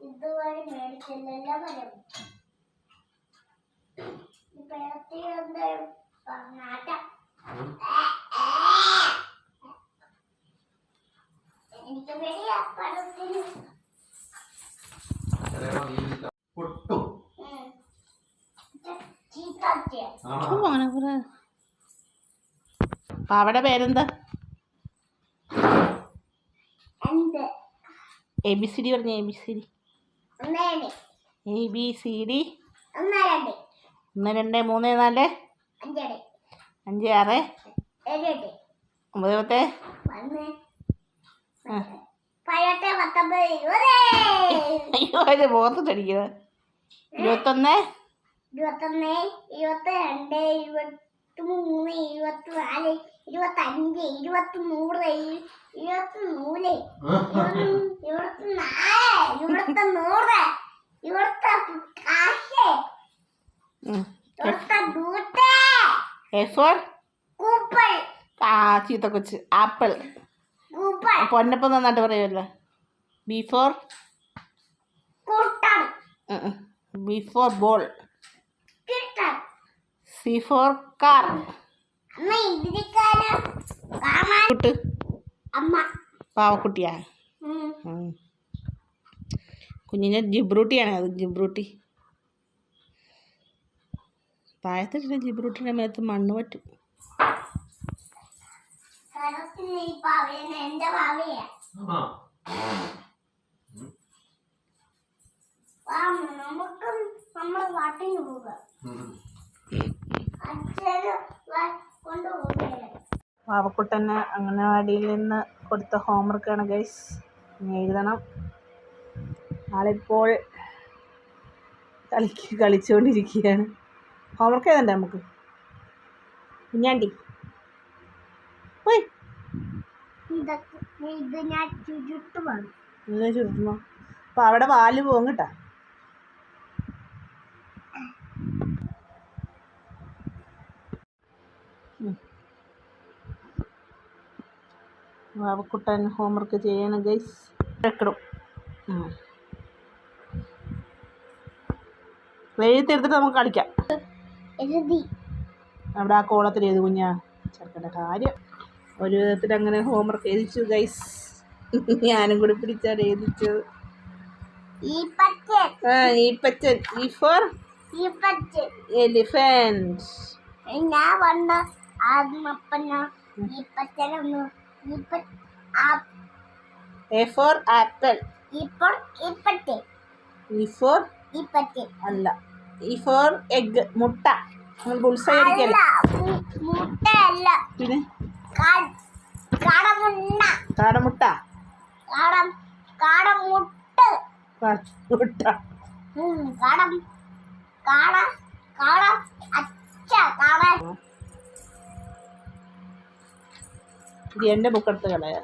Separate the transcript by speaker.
Speaker 1: ഇതുവരെ മേടിച്ചില്ലല്ലോ ഇപ്പൊ ഇറച്ചി എന്തായാലും പറഞ്ഞാട്ട എനിക്ക് പേടിയാ
Speaker 2: പൊട്ടും.
Speaker 3: അങ്ങനെ കുറെ. പാവയുടെ പേരെന്താ? എ ബി സി ഡി പറഞ്ഞ A B C D. A B C D.
Speaker 1: ഒന്ന് രണ്ട്.
Speaker 3: മൂന്ന് നാല്. അഞ്ച് ആറ്. ഒമ്പത് പത്ത്.
Speaker 1: പത്തൊമ്പത്
Speaker 3: അയ്യോ അതിന് മുഖത്തിട്ടടിക്കുന്നത് ഇരുപത്തൊന്ന്?
Speaker 1: ഇരുപത്തൊന്ന് ഇരുപത്തി രണ്ട് ഇരുപത്തി മൂന്ന് ഇരുപത്തി നാല് ഇരുപത്തി അഞ്ച് ഇരുപത്തി മൂന്ന് ഇരുപത്തി മൂന്ന് ഇരുപത്തി നാല് ഇരുപത്തി നൂറ് ഇരുപത്തി കാശ് ഇരുപത്തി നൂറ്റ്
Speaker 3: എ ഫോർ ആ ചീത്ത കൊച്ച്. ആപ്പിൾ.
Speaker 1: കൂപ്പൽ
Speaker 3: പൊന്നപ്പം നന്നായിട്ട് പറയുമല്ലോ. ബി ഫോർ
Speaker 1: കൂട്ടം
Speaker 3: B for ball C for car
Speaker 1: അമ്മ ഇതിരിക്കാലം കാണാൻ
Speaker 3: കുട്ട്.
Speaker 1: അമ്മ.
Speaker 3: പാവക്കുട്ടിയാ. കുഞ്ഞിനെ ജിബ്രൂട്ടിയാണ് അത് ജിബ്രൂട്ടി. താഴത്തിട്ട് ജിബ്രൂട്ടിന്റെ മേത്ത് മണ്ണ് പറ്റും.
Speaker 1: കടത്തിന് ഈ നമ്മുടെ പോവുക പോകാം
Speaker 2: ഉം.
Speaker 1: അച്ഛന് വാ- കൊണ്ടുപോകുകയാണ്
Speaker 3: പാവക്കുട്ടന് അംഗനവാടിയിൽ നിന്ന് കൊടുത്ത ഹോംവർക്കാണ് ഗൈസ് എഴുതണം. ആളിപ്പോൾ കളിക്ക് കളിച്ചുകൊണ്ടിരിക്കുകയാണ് ഹോംവർക്ക് എഴുതണ്ടേ നമുക്ക്? കുഞ്ഞാണ്ടി. പോയി.
Speaker 1: ഇത് ഞാൻ ചുരുട്ട് വേണം
Speaker 3: ഇങ്ങനെ അപ്പോൾ അവിടെ വാൽ പോകും കേട്ടോ. വാവക്കുട്ടൻ ഹോംവർക്ക് ചെയ്യണം ഗൈസ് വെക്കണം എഴുത്തെടുത്തിട്ട് നമുക്ക് കളിക്കാം. അവിടെ ആ കോളത്തിൽ എഴുതി കുഞ്ഞാ. ചെറുക്കന്റെ കാര്യം. ഒരു വിധത്തിൽ അങ്ങനെ ഹോംവർക്ക് എഴുതിച്ചു ഗൈസ് ഞാനും കൂടി പിടിച്ചാണ് എഴുതിച്ചത്. ആ ഈപ്പച്ചൻ ഈ ഫോർ
Speaker 1: ഈ പച്ചൻ.
Speaker 3: എലിഫന്റ്
Speaker 1: ഞാൻ വന്ന ആദ്യം ഈ പച്ചനൊന്നു
Speaker 3: A for apple E for അല്ല. ഇ ഫോർ എഗ് മുട്ട. ബുൾസൈ അടിക്കല്ല?
Speaker 1: മുട്ടയല്ല
Speaker 3: പിന്നെ? കാടമുട്ട.
Speaker 1: കാടം കാടമുട്ട്.
Speaker 3: കാടമുട്ട.
Speaker 1: ഉം, കാടം കാട കാട അച്ഛ കാട
Speaker 3: ഇത് എന്റെ ബുക്ക് എടുത്ത് കളയാ